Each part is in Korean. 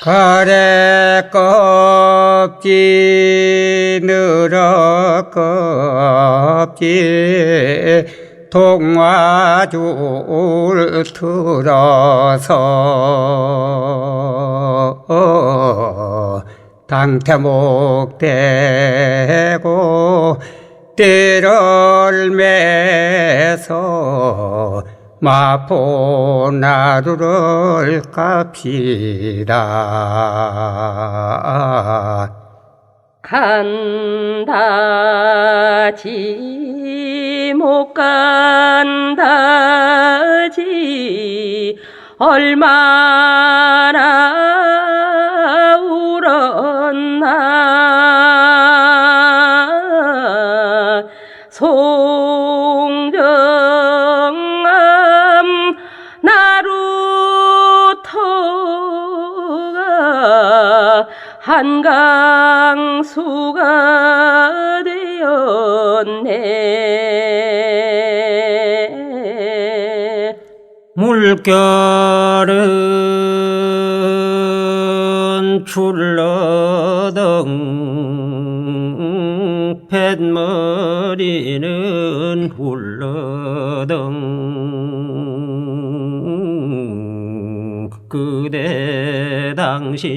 가래 껍질 늘어 껍질 동화줄 틀어서 당태목 대고 띠를 매서 마포 나루를 갑시다. 간다지 못 간다지 얼마나 되었네. 물결은 출러덩 뱃머리는 훌러덩 그대 당신은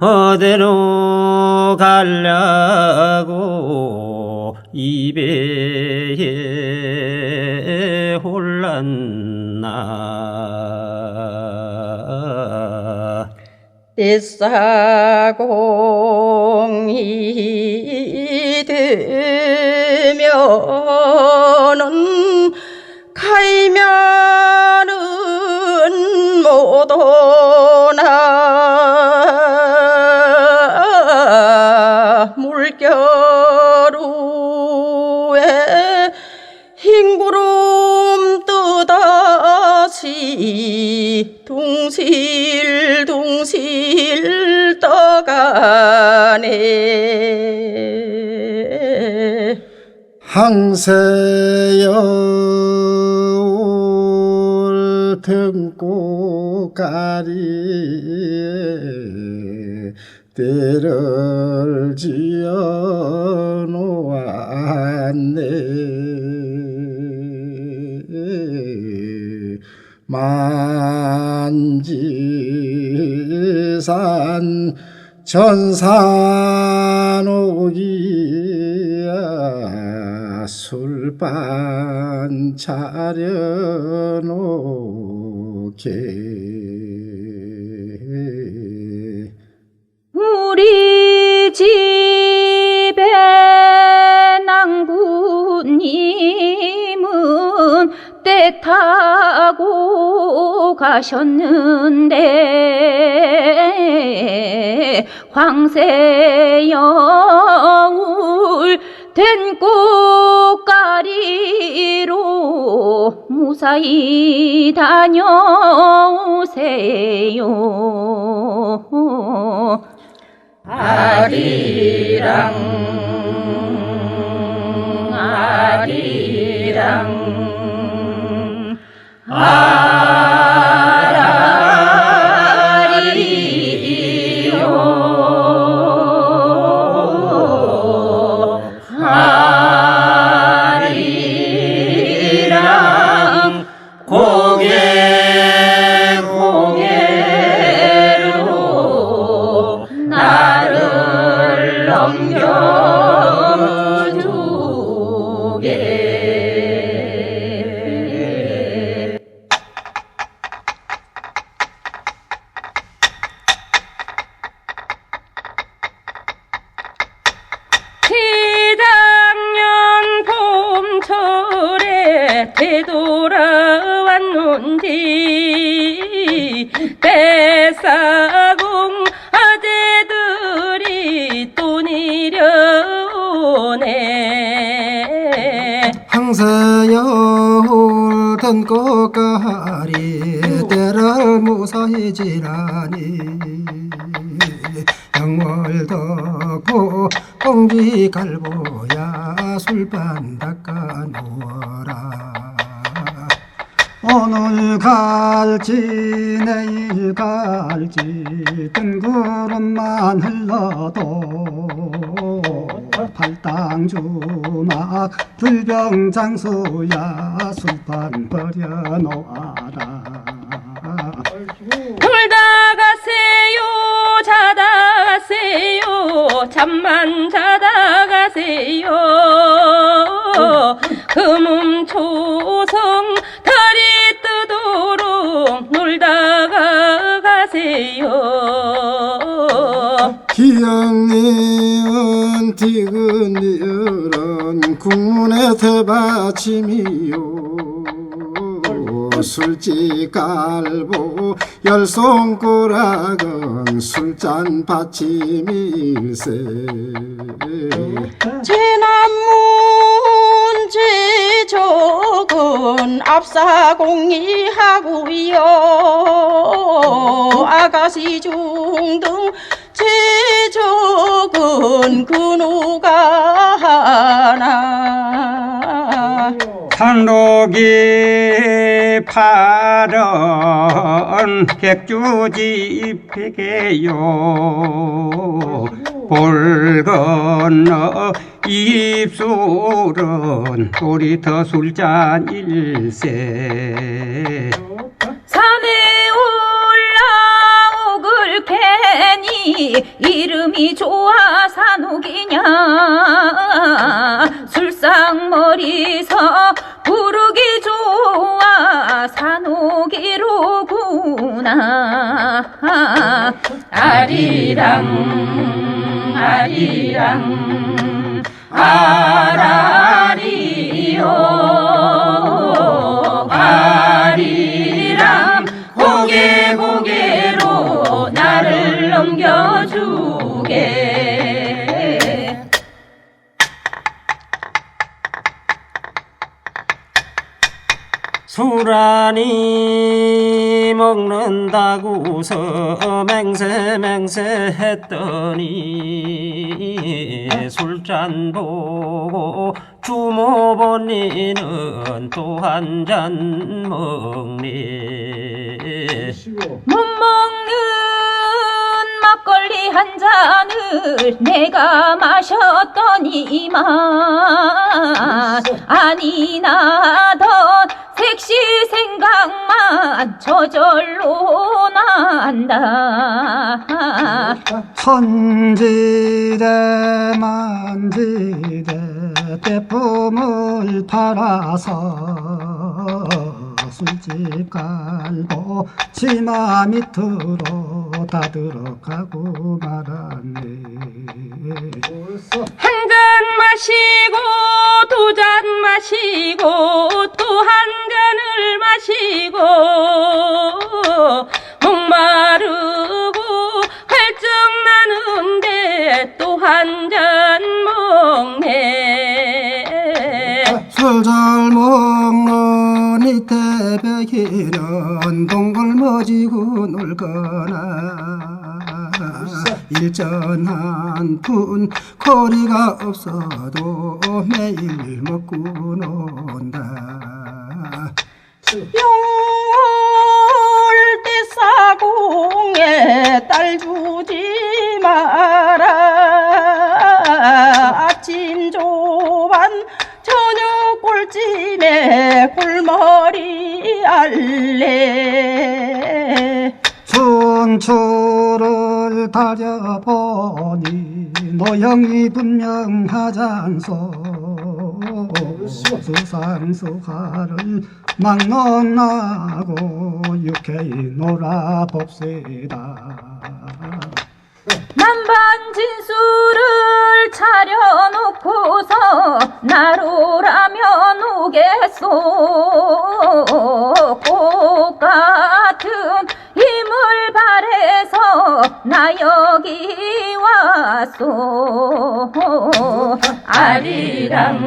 어디로 가려고 이배에 홀랐나? 뱃사공이 되면은 못오 떠가네. 항세여울 등꽃가리에 때를 지어 놓았네. 만지 산 전산옥이야. 술반 차려놓게. 우리 집에 낭부님은 때 타고 가셨는데 황새여울 된 꽃가리로 무사히 다녀오세요. 아리랑 아리랑 아 아 되돌아왔는지 뱃사공 아재들이 또 내려오네. 항세여울 등꽃가리 때를 무사히 지라니. 영월 덕고 공기 갈보야 술반 닦아 놓아라 오늘 갈지 내일 갈지 뜬 구름만 흘러도 팔당주막 불병장수야 술판 버려놓아라 놀다 가세요 자다 가세요 잠만 자다 가세요 금음 초성 놀다가 가세요. 기영리은 디귿리은 국문의 대받침이요. 술집 깔보 열송꾸락은 술잔 받침일세. 제남문 제적은 압사공리하고요. 아 가씨 중등 제적은 근우가 하나. 산록이 파른 백주지 백에요. 볼 건너 입술은 도리터 술잔 일세 이름이 좋아 산옥이냐? 술상머리서 부르기 좋아 산옥이로구나. 아리랑 아리랑 아라 술안이 먹는다고서 맹세 맹세 했더니 술잔 보고 주모 본니는 또 한 잔 먹네 못 먹는 막걸리 한 잔을 내가 마셨더니만. 아니 나던 색시 생각만 저절로 난다. 천지대 만지대 대품을 팔아서 술집 깔고 치마 밑으로 다 들어가고 말았네. 한 잔 마시고 두 잔 마시고 또한 마시고 목마르고 갈증 나는데 또 한 잔 먹네. 술잘 먹는 이 태백이는 동굴머지고 놀거나. 일전 한 푼 거리가 없어도 매일 먹고 논다 영월대사공에 딸 주지 마라. 아침 조반 저녁 꿀찜에 골머리 알래. 춘추를 다려보니 노형이 분명하잖소. 수상수화를 막론하고 유쾌히 놀아봅시다. 만반진술을 차려놓고서 나로라면 오겠소. 꽃 같은 힘을 발해서 나 여기 왔소. 아리랑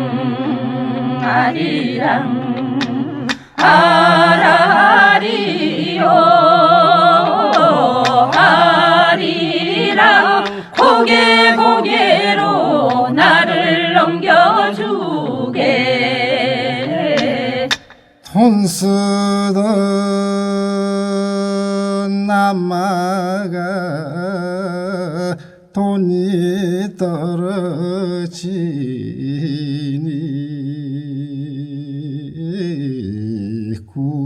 아리랑 아라리요. 아리랑 고개 고개로 나를 넘겨주게. 돈 쓰던 남마가 돈이 떨어지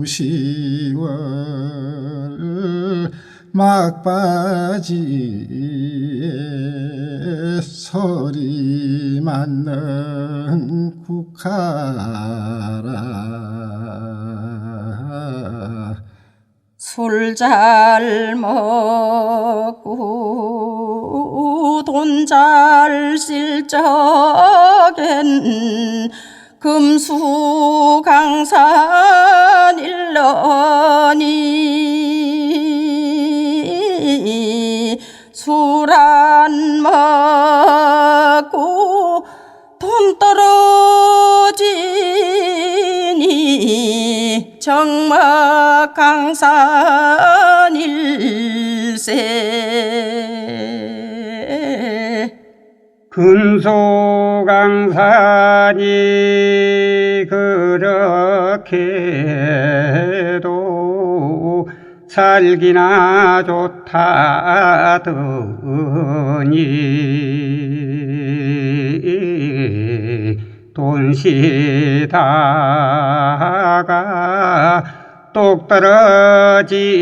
9시월 막바지에 소리 맞는 국하라. 술 잘 먹고 돈 잘 쓸 적엔 금수강산 일러니 술 안 먹고 돈 떨어지니 정막 강산 일세. 근소강산 이 그렇게도 살기나 좋다더니 돈시다가 똑 떨어지기는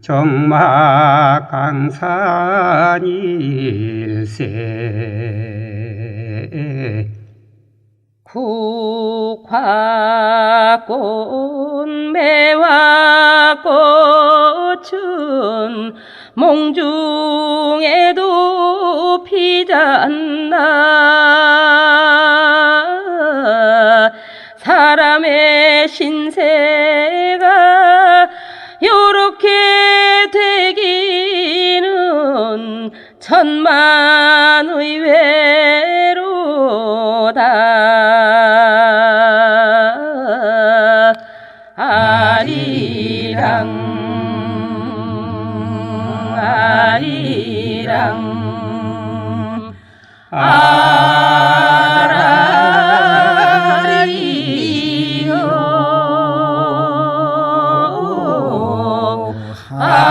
정막강산일세 국화꽃 매화꽃은 몽중에도 피잖나 사람의 신 아